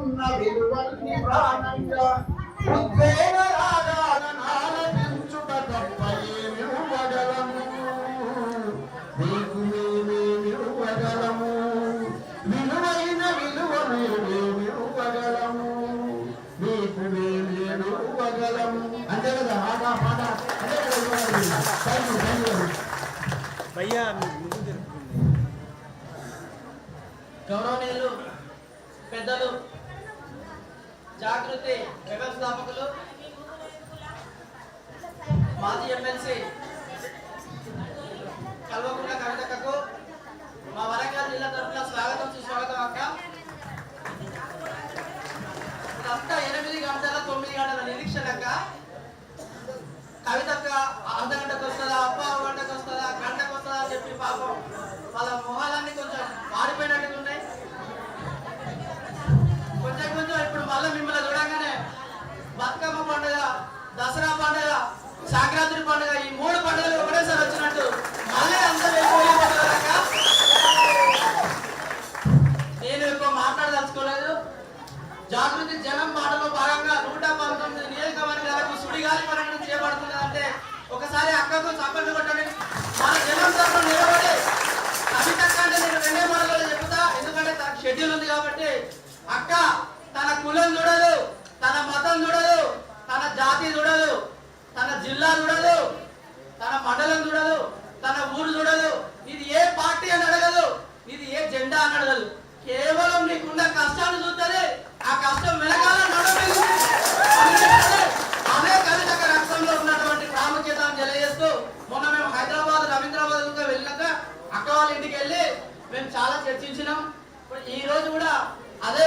ఉన్న విలువల్ని ప్రాణంగా ఉద్వేగ రాగాన నాలపించుట తప్ప విలువైన విలువ అంతే కదా ఆట పాట భయ్యా గౌరవనీయులు పెద్దలు జాగృతి వ్యవస్థాపకులు మాజీ ఎమ్మెల్సీ కల్వకుంట్ల కవితకు మా వరంగల్ జిల్లా తరఫున స్వాగతం సుస్వాగతం అక్క. ఇదంతా ఎనిమిది గంటల తొమ్మిది గంటల నిరీక్షణ అక్క. కవితక్క అర్ధ గంటకు వస్తుందా అప్ప గంటకు వస్తుందా గంటకు వస్తుందా అని చెప్పి పాపం వాళ్ళ మొహాలన్నీ కొంచెం మారిపోయినట్టు సంక్రాంతి పండుగ ఈ మూడు పండుగలు ఒకటేసారి వచ్చినట్టు మళ్ళీ అందరూ వెళ్ళిపోయే నేను ఎక్కువ మాట్లాడదలుచుకోలేదు. జాగృతి జనం మాటలో భాగంగా నూట పంతొమ్మిది నియోజకవర్గాలకు సుడిగాలి పర్యటన చేయబడుతుంది అంటే ఒకసారి అక్కకు చప్పట్లు కొట్టండి. మన జనం తరఫున నిలబడి కవితక్క అంటే నేను రెండే మాటలు చెప్తా ఎందుకంటే తన షెడ్యూల్ ఉంది కాబట్టి అక్క తన కులం చూడదు తన మతం చూడదు తన జాతి చూడదు తన జిల్లా చూడదు తన మండలం చూడదు తన ఊరు చూడదు. ఇది ఏ పార్టీ అని అడగదు ఇది ఏ జెండా అని అడగదు. కేవలం నీకున్న కష్టాన్ని చూస్తుంది ఆ కష్టం వెనకాల నడవలేదు కవితక రక్తంలో ఉన్నటువంటి ప్రాముఖ్యతను తెలియజేస్తూ మొన్న మేము హైదరాబాద్ రవీంద్రాబాద్ వెళ్ళాక అక్క వాళ్ళ ఇంటికి వెళ్ళి మేము చాలా చర్చించినాం. ఇప్పుడు ఈ రోజు కూడా అదే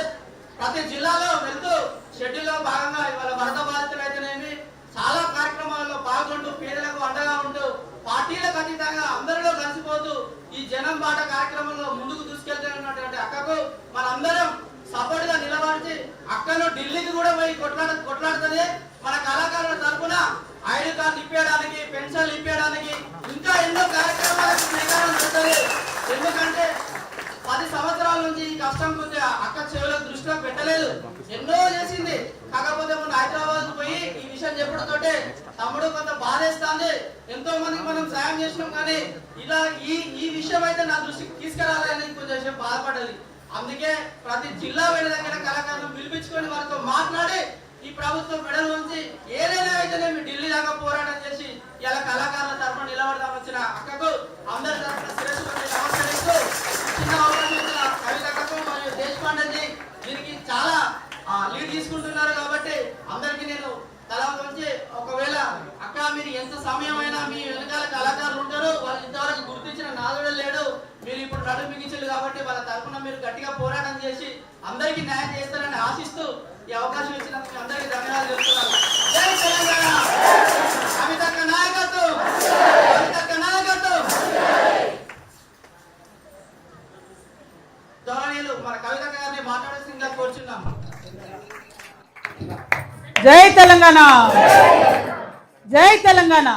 ప్రతి జిల్లాలో వెళ్తూ షెడ్యూల్లో భాగంగా ఇవాళ వరద బాధితులు అయితేనేమి చాలా కార్యక్రమాలలో పాల్గొంటూ పేదలకు అండగా ఉంటూ పార్టీలకు అతీతంగా అందరిలో కలిసిపోతూ ఈ జనం బాట కార్యక్రమంలో ముందుకు దూసుకెళ్తున్నటువంటి అక్కకు మనందరం సపోర్ట్గా నిలబడి అక్కను ఢిల్లీకి కూడా పోయి కొట్లాడ కొట్లాడుతుంది మన కళాకారుల తరఫున ఐడి కార్డు ఇప్పేయడానికి పెన్షన్లు ఇప్పేయడానికి ఇంకా ఎన్నో కార్యక్రమాలకు శ్రీకారం చుట్టాలి ఎందుకంటే పది సంవత్సరాల నుంచి ఈ కష్టం కొద్దిగా అక్క చెవుల దృష్టిలో పెట్టలేదు. ఎన్నో చేసింది. కాకపోతే మొన్న హైదరాబాద్ పోయి ఈ విషయం చెప్పడంతోటే తమ్ముడు కొంత బాధేస్తుంది. ఎంతో మందికి మనం సాయం చేసినాం కానీ ఇలా ఈ ఈ విషయం అయితే నా దృష్టికి తీసుకురాలని కొంచెం బాధపడాలి. అందుకే ప్రతి జిల్లా వెళ్ళి దగ్గర కళాకారులు పిలిపించుకొని వారితో మాట్లాడి ఈ ప్రభుత్వం మెడల్ ఉంచి ఏదైనా అయితే ఢిల్లీ దాకా పోరాటం చేసి ఇలా కళాకారుల తరఫున నిలబడదాం వచ్చిన అక్కకు అందరి తరఫున శ్రేష్ఠ నమస్కరిస్తూ చిన్న అవకాశం ఇచ్చిన కవితకు మరియు దేశపాండేజీ దీనికి చాలా లీడ్ తీసుకుంటున్నారు కాబట్టి అందరికీ నేను తల వంచి ఒకవేళ అక్క మీరు ఎంత సమయమైనా మీ వెనకాల కళాకారులు ఉంటారు వాళ్ళు ఇంతవరకు గుర్తించిన నాదుడే లేడు. మీరు ఇప్పుడు నడు మిగించారు కాబట్టి వాళ్ళ తరఫున మీరు గట్టిగా పోరాటం చేసి అందరికీ న్యాయం చేస్తారని ఆశిస్తూ ఈ అవకాశం ఇచ్చినందుకు అందరికీ ధన్యవాదాలు చెప్తున్నాను. జై తెలంగాణ! నాయకత్వం గౌరవనీయులు మన కవితక్క గారిని మాట్లాడాల్సిందిగా కోరుచున్నాం జై తెలంగాణ. జై తెలంగాణ.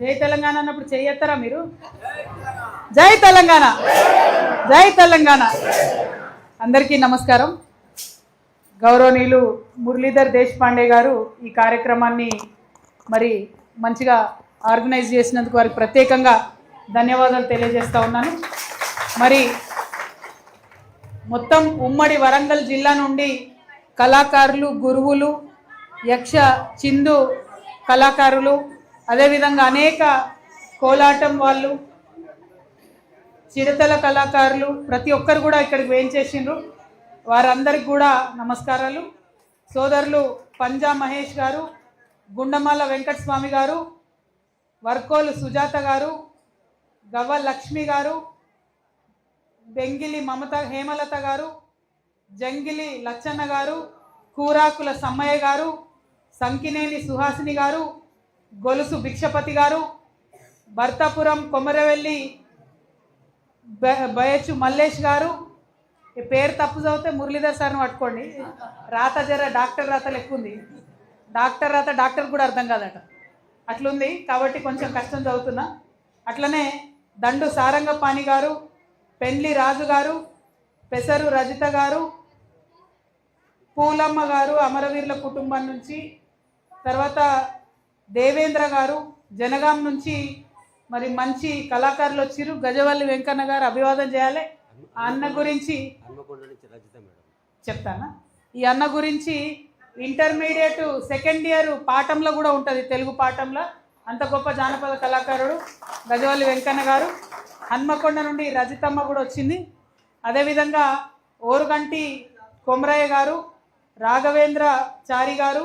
జై తెలంగాణ అన్నప్పుడు చెయ్యొస్తారా మీరు? జై తెలంగాణ. జై తెలంగాణ. అందరికీ నమస్కారం. గౌరవనీయులు మురళీధర్ దేశపాండే గారు ఈ కార్యక్రమాన్ని మరి మంచిగా ఆర్గనైజ్ చేసినందుకు వారికి ప్రత్యేకంగా ధన్యవాదాలు తెలియజేస్తూ ఉన్నాను. మరి మొత్తం ఉమ్మడి వరంగల్ జిల్లా నుండి కళాకారులు గురువులు యక్ష చిందు కళాకారులు అదేవిధంగా అనేక కోలాటం వాళ్ళు చిడతల కళాకారులు ప్రతి ఒక్కరు కూడా ఇక్కడికి వేయించేసిండ్రు. వారందరికి కూడా నమస్కారాలు. సోదరులు పంజా మహేష్ గారు గుండమాల వెంకటస్వామి గారు వర్కోలు సుజాత గారు గవ్వ లక్ష్మి గారు బెంగిలి మమత హేమలత గారు జంగిలి లచ్చన్న గారు కూరాకుల సమ్మయ్య గారు సంకినేని సుహాసిని గారు గొలుసు భిక్షపతి గారు భర్తాపురం కొమరవెల్లి బ- బయచు మల్లేష్ గారు. ఈ పేరు తప్పు చదివితే మురళీధర్ సార్ని పట్టుకోండి. రాత జర డాక్టర్ రాత లెక్క ఉంది డాక్టర్ రాత డాక్టర్ కూడా అర్థం కాదట. అట్లుంది కాబట్టి కొంచెం కష్టం చదువుతున్నా. అట్లనే దండు సారంగపాణి గారు పెండ్లి రాజు గారు పెసరు రజిత గారు పూలమ్మ గారు అమరవీరుల కుటుంబం నుంచి తర్వాత దేవేంద్ర గారు జనగాం నుంచి మరి మంచి కళాకారులు వచ్చిరు గజవల్లి వెంకన్న గారు అభివాదం చేయాలి. ఆ అన్న గురించి చెప్తానా? ఈ అన్న గురించి ఇంటర్మీడియట్ సెకండ్ ఇయర్ పాఠంలో కూడా ఉంటుంది తెలుగు పాఠంలో. అంత గొప్ప జానపద కళాకారుడు గజవల్లి వెంకన్న గారు. హన్మకొండ నుండి రజితమ్మ కూడా వచ్చింది. అదేవిధంగా ఓరుగంటి కొమరయ్య గారు రాఘవేంద్ర చారి గారు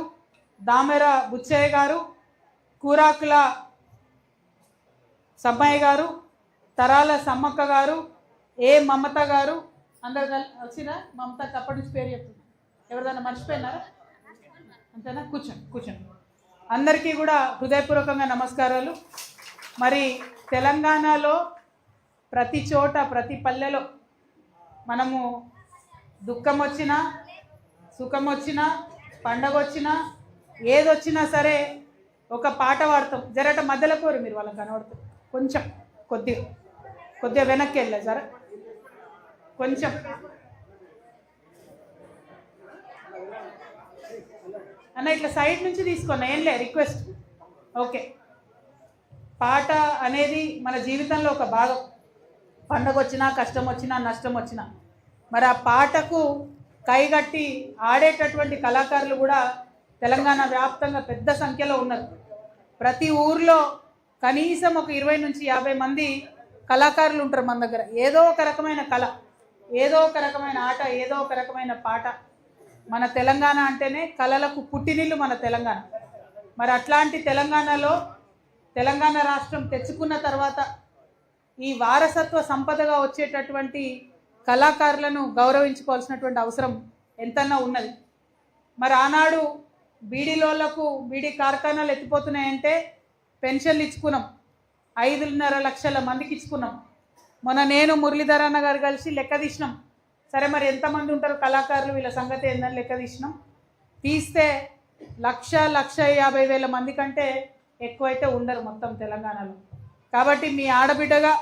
దామెర బుచ్చయ్య గారు కూరాకుల సమ్మయ్య గారు తరాల సమ్మక్క గారు ఏ మమత గారు అందరు కల్ వచ్చినా మమత అప్పటి నుంచి పేరు చెప్తుంది ఎవరిదైనా మర్చిపోయినారా? అంతేనా? కూర్చోండి కూర్చోండి. అందరికీ కూడా హృదయపూర్వకంగా నమస్కారాలు. మరి తెలంగాణలో ప్రతి చోట ప్రతి పల్లెలో మనము దుఃఖం వచ్చినా సుఖం వచ్చినా పండగ వచ్చినా ఏదొచ్చినా సరే ఒక పాట పాడతాం. జరట మధ్యలో కోరు మీరు వాళ్ళకి కనబడుతుంది కొంచెం కొద్దిగా కొద్దిగా వెనక్కి వెళ్ళా జర. కొంచెం. అన్న ఇట్లా సైడ్ నుంచి తీసుకున్నా ఏం లే రిక్వెస్ట్. ఓకే. పాట అనేది మన జీవితంలో ఒక భాగం. పండగ వచ్చినా కష్టం వచ్చినా నష్టం వచ్చినా మరి ఆ పాటకు కైగట్టి ఆడేటటువంటి కళాకారులు కూడా తెలంగాణ వ్యాప్తంగా పెద్ద సంఖ్యలో ఉన్నారు. ప్రతి ఊర్లో కనీసం ఒక ఇరవై నుంచి యాభై మంది కళాకారులు ఉంటారు మన దగ్గర. ఏదో ఒక రకమైన కళ ఏదో ఒక రకమైన ఆట ఏదో ఒక రకమైన పాట మన తెలంగాణ అంటేనే కళలకు పుట్టినిల్లు మన తెలంగాణ. మరి అట్లాంటి తెలంగాణలో తెలంగాణ రాష్ట్రం తెచ్చుకున్న తర్వాత ఈ వారసత్వ సంపదగా వచ్చేటటువంటి కళాకారులను గౌరవించుకోవాల్సినటువంటి అవసరం ఎంతన్నా ఉన్నది. మరి ఆనాడు బీడీలోళ్ళకు బీడీ కార్ఖానాలు ఎత్తిపోతున్నాయంటే పెన్షన్లు ఇచ్చుకున్నాం. ఐదున్నర లక్షల మందికి ఇచ్చుకున్నాం. మొన్న నేను మురళీధర్ అన్న గారు కలిసి లెక్క తీసినాం. సరే మరి ఎంతమంది ఉంటారు కళాకారులు? వీళ్ళ సంగతి ఏందని లెక్క తీసినాం. తీస్తే లక్ష లక్ష యాభై వేల మంది కంటే ఎక్కువైతే ఉండరు మొత్తం తెలంగాణలో. కాబట్టి మీ ఆడబిడ్డగా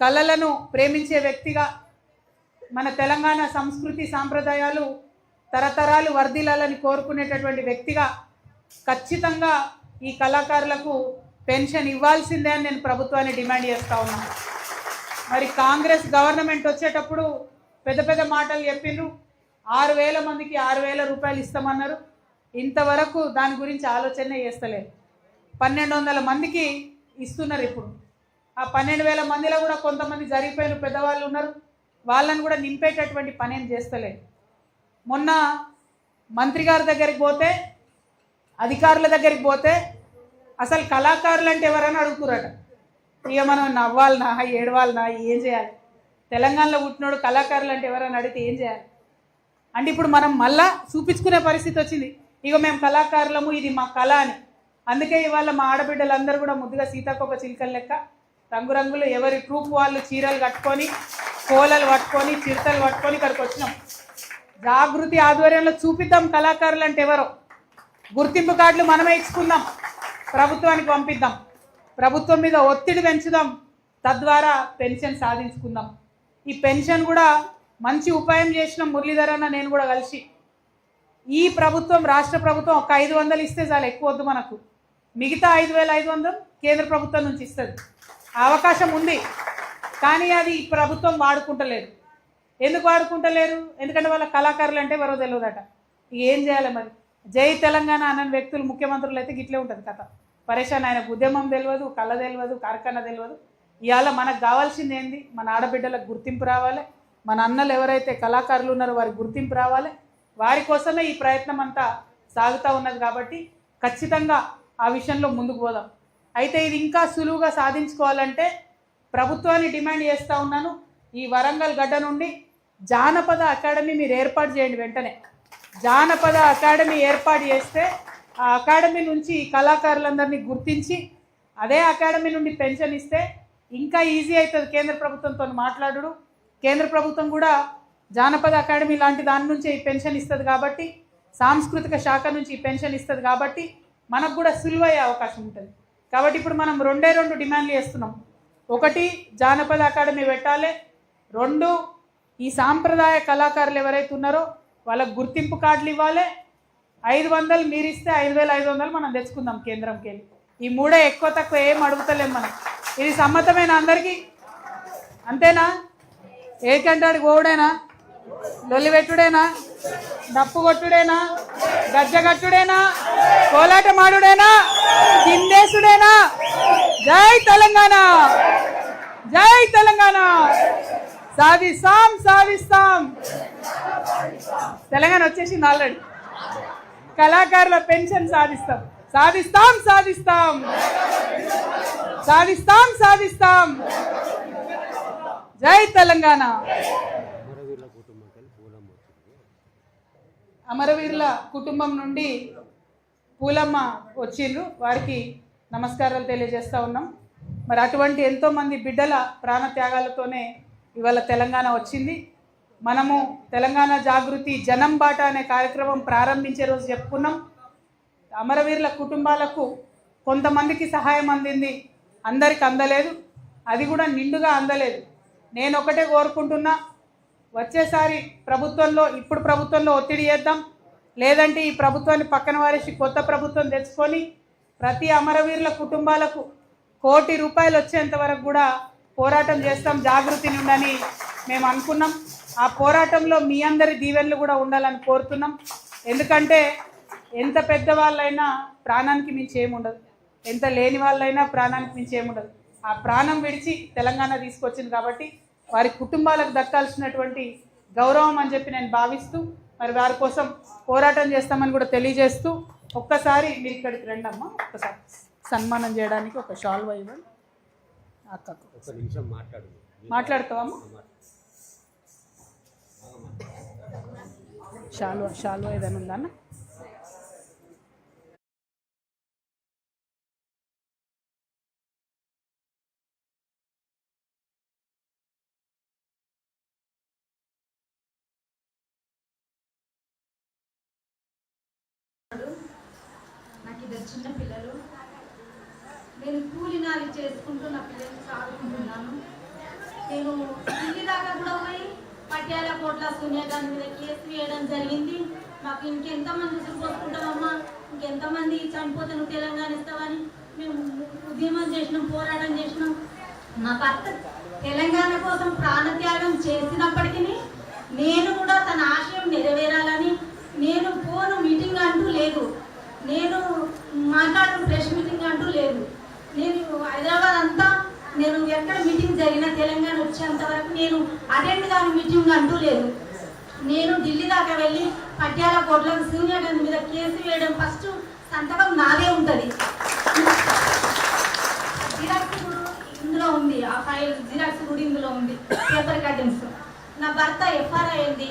కళలను ప్రేమించే వ్యక్తిగా మన తెలంగాణ సంస్కృతి సాంప్రదాయాలు తరతరాలు వర్ధిల్లాలని కోరుకునేటటువంటి వ్యక్తిగా ఖచ్చితంగా ఈ కళాకారులకు పెన్షన్ ఇవ్వాల్సిందే అని నేను ప్రభుత్వాన్ని డిమాండ్ చేస్తూ ఉన్నాను మరి కాంగ్రెస్ గవర్నమెంట్ వచ్చేటప్పుడు పెద్ద పెద్ద మాటలు చెప్పిండ్రు. ఆరు వేల మందికి ఆరు వేల రూపాయలు ఇస్తామన్నారు. ఇంతవరకు దాని గురించి ఆలోచనే చేస్తలేదు. పన్నెండు వందల మందికి ఇస్తున్నారు ఇప్పుడు. ఆ పన్నెండు వేల మందిలో కూడా కొంతమంది జరిగిపోయిన పెద్దవాళ్ళు ఉన్నారు. వాళ్ళని కూడా నింపేటటువంటి పని ఏం చేస్తలేదు. మొన్న మంత్రి గారి దగ్గరికి పోతే అధికారుల దగ్గరికి పోతే అసలు కళాకారులు అంటే ఎవరైనా అడుగుతురట ఇక మనం నవ్వాలనా ఏడవాలనా ఏం చేయాలి? తెలంగాణలో పుట్టినోడు కళాకారులు అంటే ఎవరైనా అడిగితే ఏం చేయాలి? అంటే ఇప్పుడు మనం మళ్ళా చూపించుకునే పరిస్థితి వచ్చింది. ఇక మేము కళాకారులము ఇది మా కళ అని. అందుకే ఇవాళ మా ఆడబిడ్డలందరూ కూడా ముద్దుగా సీతాకొక చిలుకల లెక్క రంగురంగులు ఎవరి ట్రూప్ వాళ్ళు చీరలు కట్టుకొని కోలలు పట్టుకొని చిరుతలు పట్టుకొని ఇక్కడికి వచ్చినాం. జాగృతి ఆధ్వర్యంలో చూపిద్దాం కళాకారులు అంటే ఎవరో. గుర్తింపు కార్డులు మనమే ఇచ్చుకుందాం. ప్రభుత్వానికి పంపిద్దాం. ప్రభుత్వం మీద ఒత్తిడి పెంచుదాం. తద్వారా పెన్షన్ సాధించుకుందాం. ఈ పెన్షన్ కూడా మంచి ఉపాయం చేసిన మురళీధర్ అన్న నేను కూడా కలిసి. ఈ ప్రభుత్వం రాష్ట్ర ప్రభుత్వం ఒక ఐదు వందలు ఇస్తే చాలు ఎక్కువ వద్దు మనకు. మిగతా ఐదు వేల ఐదు వందలు కేంద్ర ప్రభుత్వం నుంచి ఇస్తుంది. అవకాశం ఉంది. కానీ అది ప్రభుత్వం వాడుకుంటలేదు. ఎందుకు వాడుకుంటలేరు? ఎందుకంటే వాళ్ళ కళాకారులు అంటే ఎవరో తెలియదట ఏం చేయాలి మరి? జై తెలంగాణ అన్న వ్యక్తులు ముఖ్యమంత్రులు అయితే గిట్లే ఉంటుంది కథ. పరేషాన్ ఆయన ఉద్యమం తెలియదు కళ తెలియదు కార్ఖాన తెలియదు ఇవాళ మనకు కావాల్సింది ఏంది? మన ఆడబిడ్డలకు గుర్తింపు రావాలి. మన అన్నలు ఎవరైతే కళాకారులు ఉన్నారో వారికి గుర్తింపు రావాలి. వారి కోసమే ఈ ప్రయత్నం అంతా సాగుతూ ఉన్నది కాబట్టి ఖచ్చితంగా ఆ విషయంలో ముందుకు పోదాం. అయితే ఇది ఇంకా సులువుగా సాధించుకోవాలంటే ప్రభుత్వాన్ని డిమాండ్ చేస్తూ ఉన్నాను. ఈ వరంగల్ గడ్డ నుండి జానపద అకాడమీ మీరు ఏర్పాటు చేయండి వెంటనే. జానపద అకాడమీ ఏర్పాటు చేస్తే ఆ అకాడమీ నుంచి ఈ కళాకారులందరినీ గుర్తించి అదే అకాడమీ నుండి పెన్షన్ ఇస్తే ఇంకా ఈజీ అవుతుంది కేంద్ర ప్రభుత్వంతో మాట్లాడుడు. కేంద్ర ప్రభుత్వం కూడా జానపద అకాడమీ లాంటి దాని నుంచే ఈ పెన్షన్ ఇస్తుంది కాబట్టి సాంస్కృతిక శాఖ నుంచి ఈ పెన్షన్ ఇస్తుంది కాబట్టి మనకు కూడా సులువయ్యే అవకాశం ఉంటుంది. కాబట్టి ఇప్పుడు మనం రెండే రెండు డిమాండ్లు చేస్తున్నాం. ఒకటి జానపద అకాడమీ పెట్టాలి. రెండు ఈ సాంప్రదాయ కళాకారులు ఎవరైతే ఉన్నారో వాళ్ళకు గుర్తింపు కార్డులు ఇవ్వాలి. ఐదు వందలు మీరు ఇస్తే ఐదు వేల ఐదు వందలు మనం తెచ్చుకుందాం కేంద్రంకి వెళ్ళి. ఈ మూడే ఎక్కువ తక్కువ ఏం అడుగుతలేం మనం. ఇది సమ్మతమైన అందరికీ. అంతేనా? ఏ కంటాడు గోవుడేనా? లొల్లి పెట్టుడేనా డప్పు కొట్టుడేనా? గజ్జ కట్టుడేనా? కోలాట మాడుడేనా కిందేసుడేనా జై తెలంగాణ! జై తెలంగాణ! సాధిస్తాం సాధిస్తాం! తెలంగాణ వచ్చేసింది ఆల్రెడీ. కళాకారుల పెన్షన్ సాధిస్తాం. సాధిస్తాం సాధిస్తాం! సాధిస్తాం సాధిస్తాం! జై తెలంగాణ! అమరవీరుల కుటుంబం నుండి పూలమ్మ వచ్చిండ్రు. వారికి నమస్కారాలు తెలియజేస్తూ ఉన్నాం. మరి అటువంటి ఎంతోమంది బిడ్డల ప్రాణ త్యాగాలతోనే ఇవాళ తెలంగాణ వచ్చింది. మనము తెలంగాణ జాగృతి జనం బాట అనే కార్యక్రమం ప్రారంభించే రోజు చెప్పుకున్నాం. అమరవీరుల కుటుంబాలకు కొంతమందికి సహాయం అందింది అందరికి అందలేదు. అది కూడా నిండుగా అందలేదు. నేను ఒకటే కోరుకుంటున్నా వచ్చేసారి ప్రభుత్వంలో ఇప్పుడు ప్రభుత్వంలో ఒత్తిడి చేద్దాం. లేదంటే ఈ ప్రభుత్వాన్ని పక్కన వారేసి కొత్త ప్రభుత్వం తెచ్చుకొని ప్రతి అమరవీరుల కుటుంబాలకు కోటి రూపాయలు వచ్చేంత వరకు కూడా పోరాటం చేస్తాం. జాగృతి నుండని మేము అనుకున్నాం. ఆ పోరాటంలో మీ అందరి దీవెనలు కూడా ఉండాలని కోరుతున్నాం. ఎందుకంటే ఎంత పెద్దవాళ్ళైనా ప్రాణానికి మించి ఏముండదు. ఎంత లేని వాళ్ళైనా ప్రాణానికి మించి ఏముండదు. ఆ ప్రాణం విడిచి తెలంగాణ తీసుకొచ్చింది కాబట్టి వారి కుటుంబాలకు దక్కాల్సినటువంటి గౌరవం అని చెప్పి నేను భావిస్తూ మరి వారి కోసం పోరాటం చేస్తామని కూడా తెలియజేస్తూ ఒక్కసారి మీరు ఇక్కడికి రండి అమ్మా ఒక్కసారి సన్మానం చేయడానికి ఒక షాల్వా ఇవ్వండి అక్కకు. ఒక నిమిషం మాట్లాడు. మాట్లాడతావమ్మా షాల్వా షాల్వా ఏదైనా ఉందన్న నాకు ఇద్దరు చిన్న పిల్లలు. నేను కూలి నాలి చేసుకుంటూ నా పిల్లల్ని సాగుకుంటున్నాను నేను ఢిల్లీ దాకా కూడా పోయి పట్యాల కోట్ల సోనియా గాంధీ మీద కేసు వేయడం జరిగింది. మాకు ఇంకెంతమంది ఉసురు పోసుకుంటామమ్మా ఇంకెంతమంది చనిపోతే నువ్వు తెలంగాణ ఇస్తావని మేము ఉద్యమం చేసినాం పోరాటం చేసినాం. మా భర్త తెలంగాణ కోసం ప్రాణత్యాగం చేసినప్పటికీ నేను కూడా తన ఆశయం నెరవేరాలని నేను పోను మీటింగ్ అంటూ లేదు. నేను మాట్లాడిన ప్రెస్ మీటింగ్ అంటూ లేదు. నేను హైదరాబాద్ అంతా నేను ఎక్కడ మీటింగ్ జరిగినా తెలంగాణ వచ్చేంత వరకు నేను అటెండ్ కాని మీటింగ్ అంటూ లేదు. నేను ఢిల్లీ దాకా వెళ్ళి పట్యాల కోట్లకు సోనియా గాంధీ మీద కేసు వేయడం ఫస్ట్ సంతకం నాదే ఉంటుంది. జిరాక్స్ ఇందులో ఉంది. ఆ ఫైల్ జిరాక్స్ కూడా ఇందులో ఉంది. పేపర్ కటింగ్స్ నా భర్త ఎఫ్ఆర్ అయింది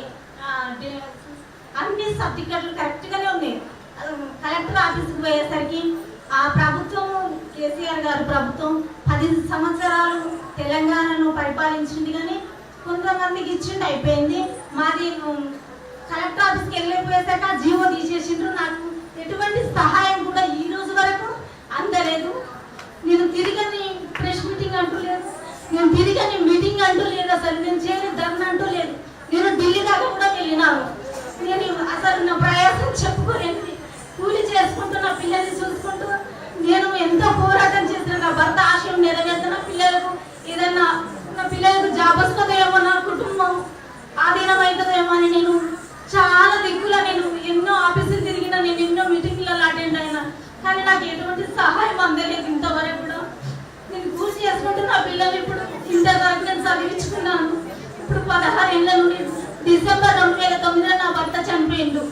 అన్ని సర్టిఫికెట్లు కరెక్ట్గానే ఉన్నాయి. కలెక్టర్ ఆఫీస్కి పోయేసరికి ఆ ప్రభుత్వం కేసీఆర్ గారు ప్రభుత్వం పది సంవత్సరాలు తెలంగాణను పరిపాలించింది కానీ కొంతమందికి ఇచ్చిండి అయిపోయింది. మాది కలెక్టర్ ఆఫీస్కి వెళ్ళిపోయేసాక జీవో తీసేసిండ్రు. నాకు ఎటువంటి సహాయం కూడా ఈ రోజు వరకు అందలేదు. నేను తిరిగని ప్రెస్ మీటింగ్ అంటూ లేదు. నేను తిరిగని మీటింగ్ అంటూ లేదు. అసలు నేను చేయని ధర్నా అంటూ లేదు. నేను ఢిల్లీ దాకా కూడా వెళ్ళినాను. నేను అసలు నా ప్రయాసం చెప్పుకోలేదు చేసుకుంటూ నా పిల్లల్ని చూసుకుంటూ నేను ఎంతో పోరాటం చేసిన నా భర్త ఆశయం నెరవేర్చిన పిల్లలకు ఏదన్నా నా పిల్లలకు జాబ్ వస్తుందేమో నా కుటుంబం ఆధీనం అవుతుందేమో అని నేను చాలా దిక్కుల నేను ఎన్నో ఆఫీసులు తిరిగిన నేను ఎన్నో మీటింగ్లలో అటెండ్ అయినా కానీ నాకు ఎటువంటి సహాయం అందలేదు ఇంతవరకు కూడా. నేను పూర్తి చేసుకుంటూ నా పిల్లలు ఇప్పుడు ఇంటర్ నేను చదివించుకున్నాను. ఇప్పుడు పదహారు ఏళ్ళ నుండి డిసెంబర్ రెండు వేల తొమ్మిదిలో నా భర్త చనిపోయిండు.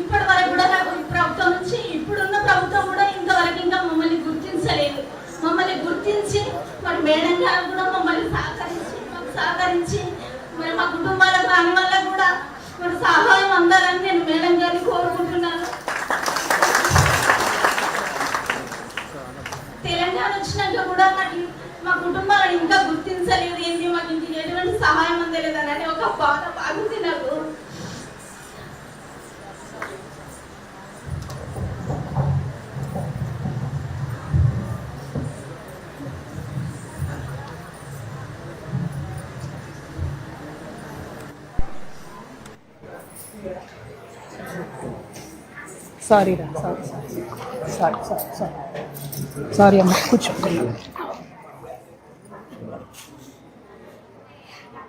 ఇప్పటి వరకు కూడా నాకు ఈ ప్రభుత్వం నుంచి ఇప్పుడున్న ప్రభుత్వం కూడా ఇంతవరకు ఇంకా మమ్మల్ని గుర్తించలేదు. మమ్మల్ని గుర్తించి మరి మేడం గారు కూడా మమ్మల్ని సహకరించి మాకు సహకరించి మరి మా కుటుంబాలకు రాని వల్ల కూడా మరి సహాయం అందాలని నేను మేడం గారిని కోరుకుంటున్నాను. తెలంగాణ వచ్చినాక కూడా నాకు మా కుటుంబాలను ఇంకా గుర్తించలేదు. ఏంటి మాకు ఇంక ఎటువంటి సహాయం అందలేదు అని ఒక బాధ బాగుంది నాకు సారీ రా sorry sorry. Sorry sorry sorry. Sorry అమ్మ కూర్చో.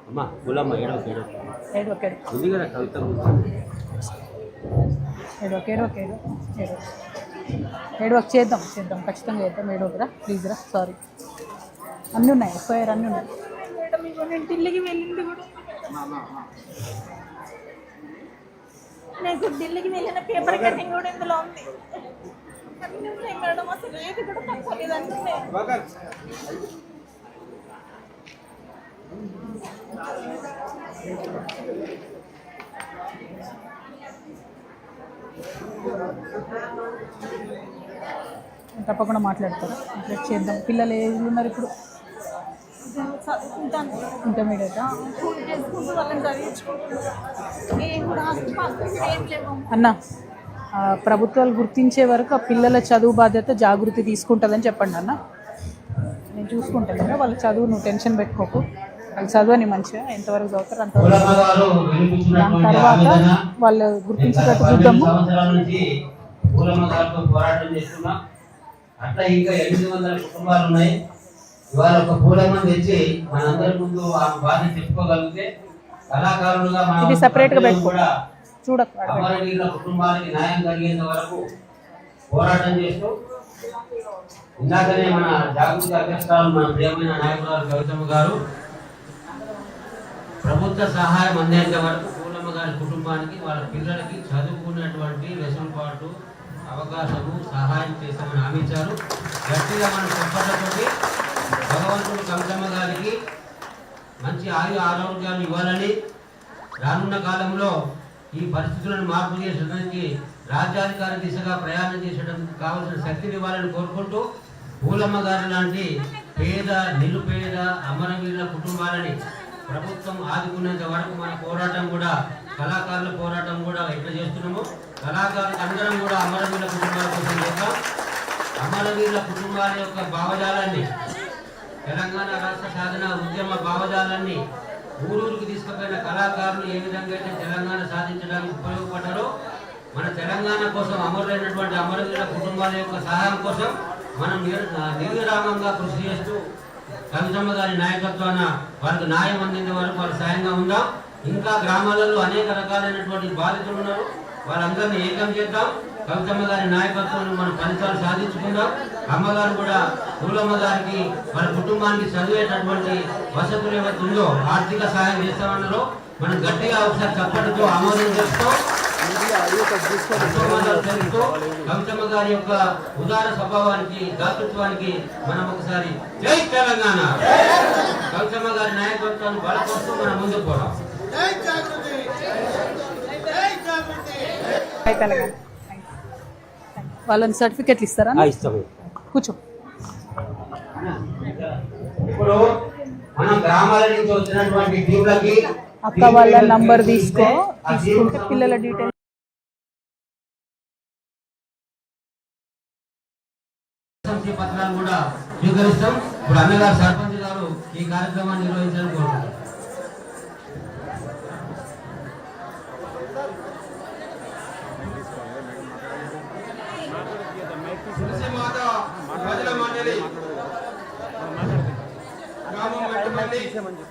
అమ్మ పులమ్మ ఏడవ ఏడవ ఏడో ఏడో ఉంది కదా కవిత ఏడో ఏడో ఏడో ఏడో ఏడో చేద్దాం చేద్దాం. ఖచ్చితంగా చేద్దాం. ఏడో రా ప్లీజ్ రా సారీ అన్నీ ఉన్నాయి ఎఫ్ఐఆర్ అన్నీ ఉన్నాయి మేడం ఇవ్వ నేను ఢిల్లీకి వెళ్ళింది కూడా నాకు ఢిల్లీకి వెళ్ళిన పేపర్ కటింగ్ కూడా ఇందులో ఉంది. మేడం అసలు ఏది కూడా తక్కువ తప్పకుండా మాట్లాడతారు. చేద్దాం. పిల్లలు ఏజ్ ఉన్నారు ఇప్పుడు? చదువుకుంటాను ఇంటర్మీడియట్? స్కూల్ చేసుకుంటూ వాళ్ళని చదివించుకుంటున్నాను ఏం కూడా ఆస్తి పాస్తులు ఏం లేవు అన్న ప్రభుత్వాలు గుర్తించే వరకు ఆ పిల్లల చదువు బాధ్యత జాగృతి తీసుకుంటుందని చెప్పండి అన్న. నేను చూసుకుంటాను కదా వాళ్ళ చదువు నువ్వు టెన్షన్ పెట్టుకోకు. వాళ్ళు చదువుని మంచిగా ఎంతవరకు చదువుతారు అంతవరకు దాని తర్వాత వాళ్ళు గుర్తించేటట్టు చూద్దాము. పోరాటం అట్లా ఇంకా ఎనిమిది వందల కుటుంబాలు ఉన్నాయి. ఇవాళ ఒక పూలమ్మ తెచ్చి మనందరి ముందు ఆ బాధ చెప్పుకోగలిగితే కళాకారులుగా మన separate గా. కూడా అమరవీరుల కుటుంబానికి న్యాయం కలిగేంత వరకు పోరాటం చేస్తూ ఇందాకనే మన జాగృతి అధ్యక్షురాలు మన ప్రియమైన నాయకురాలు కవితమ్మ గారు ప్రభుత్వ సహాయం అందేంత వరకు పూలమ్మ గారి కుటుంబానికి వాళ్ళ పిల్లలకి చదువుకున్నటువంటి వెసులుబాటు అవకాశము సహాయం చేస్తామని హామీ ఇచ్చారు గట్టిగా మన చెప్పటతోటి భగవంతుడు కవితమ్మ గారికి మంచి ఆయు ఆరోగ్యాలు ఇవ్వాలని రానున్న కాలంలో ఈ పరిస్థితులను మార్పు చేసడానికి రాజ్యాధికార దిశగా ప్రయాణం చేసడం కావలసిన శక్తిని ఇవ్వాలని కోరుకుంటూ పూలమ్మ గారి లాంటి పేద నిరుపేద అమరవీరుల కుటుంబాలని ప్రభుత్వం ఆదుకునేంత వరకు మన పోరాటం కూడా కళాకారుల పోరాటం కూడా ఎట్లా చేస్తున్నాము కళాకారులు అందరం కూడా అమరవీరుల కుటుంబాల కోసం చేద్దాం. అమరవీరుల కుటుంబాల యొక్క భావజాలాన్ని తెలంగాణ రాష్ట్ర సాధన ఉద్యమ భావజాలాన్ని ఊరూరుకు తీసుకుపోయిన కళాకారులు ఏ విధంగా అయితే తెలంగాణ సాధించడానికి ఉపయోగపడ్డారో మన తెలంగాణ కోసం అమరులైనటువంటి అమరుల కుటుంబాల యొక్క సహాయం కోసం మనం నిర్విరామంగా కృషి చేస్తూ కవితమ్మ గారి నాయకత్వాన వారికి న్యాయం అందించే వరకు వారు సాయంగా ఉందాం. ఇంకా గ్రామాలలో అనేక రకాలైనటువంటి బాధితులు ఉన్నారు. వారందరినీ ఏకం చేద్దాం. కవితమ్మ గారి నాయకత్వంలో మనం ఫలితాలు సాధించుకుందాం అమ్మగారు కూడా పూలమ్మ గారికి వాళ్ళ కుటుంబానికి చదివేటటువంటి వసతులు ఏవైతే ఉందో ఆర్థిక సహాయం చేస్తామన్నారో. మనం గట్టిగా ఒకసారి చప్పటితో ఆమోదం చేస్తాం కవితమ్మ గారి యొక్క ఉదార స్వభావానికి దాతృత్వానికి మనం ఒకసారి జై తెలంగాణ. కవితమ్మ గారి నాయకత్వాన్ని బలపరుస్తూ మనం ముందుకు పోవడం జై తెలంగాణ. వాళ్ళని సర్టిఫికెట్లు ఇస్తారా? కూర్చో. ఇప్పుడు మనం గ్రామాల నుంచి వచ్చినటువంటి టీంలకి అక్క వాళ్ళ నంబర్ తీసుకో తీసుకుంటే పిల్లల డీటెయిల్ పత్రాలు కూడా స్వీకరిస్తాం. ఇప్పుడు అన్నగారు సర్పంచ్ గారు ఈ కార్యక్రమాన్ని నిర్వహించాలని కోరుకుంటున్నాం. రోజు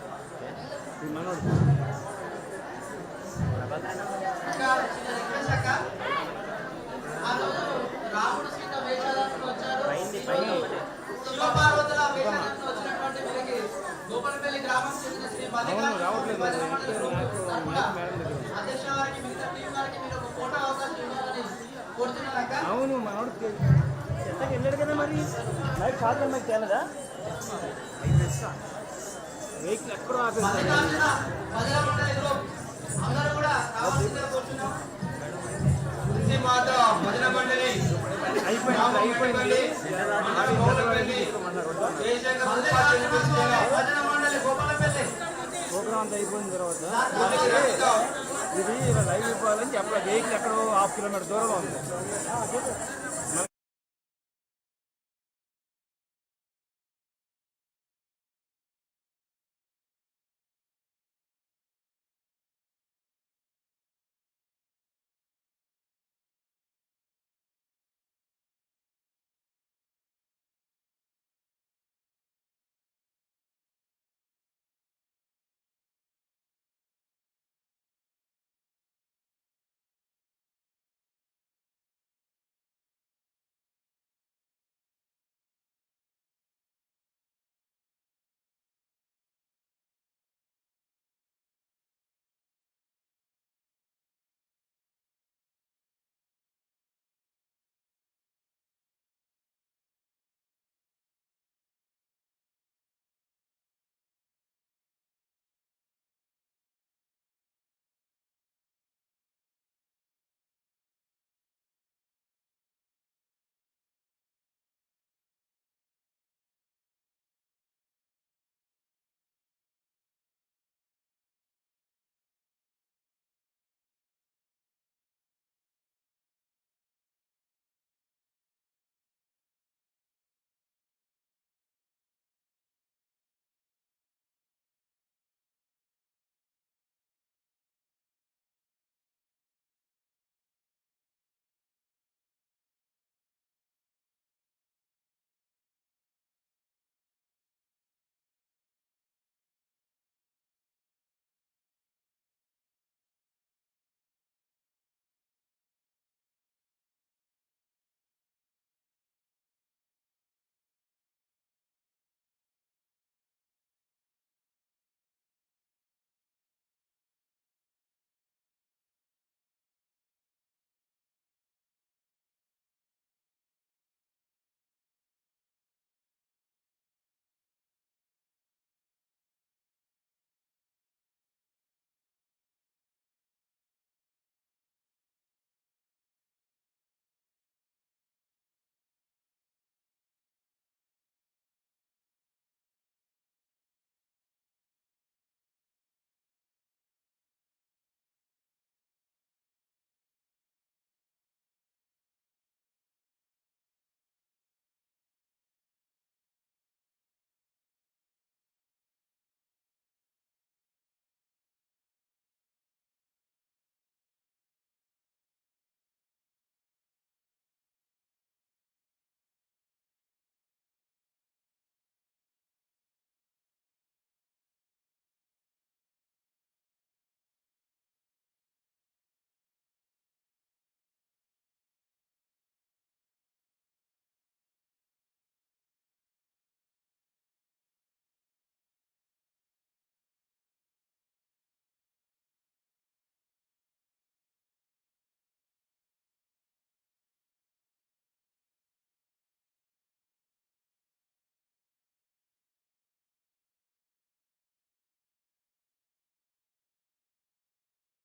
రాముడు సీత వేషాలకు వచ్చారు ఈరోజు శివపార్వతుల వేషాలకు వచ్చినటువంటి వీరికి గోపాలపల్లి గ్రామం చెందిన శ్రీ మల్లికార్జున భజన మండలి గ్రూప్ తరపున అధ్యక్ష వారికి మిగతా టీం వారికి మీరు ఒక ఫోటో అవకాశం ఇవ్వాలని కోరుతున్నాను అక్క. అవును మనోడు ఎంతకి వెళ్ళాడు కదా మరి? లైట్ కాదు నాకు తేలదా అయిపోయింది మట్టిపల్లి మండలం గోపాలపల్లి జయశంకర్ భజన మండలి ప్రోగ్రామ్ అంతా అయిపోయిన తర్వాత ఇది ఇలా లైవ్ ఇవ్వాలని చెప్పాలి వెహికల్ ఎక్కడో హాఫ్ కిలోమీటర్ దూరంలో ఉంది.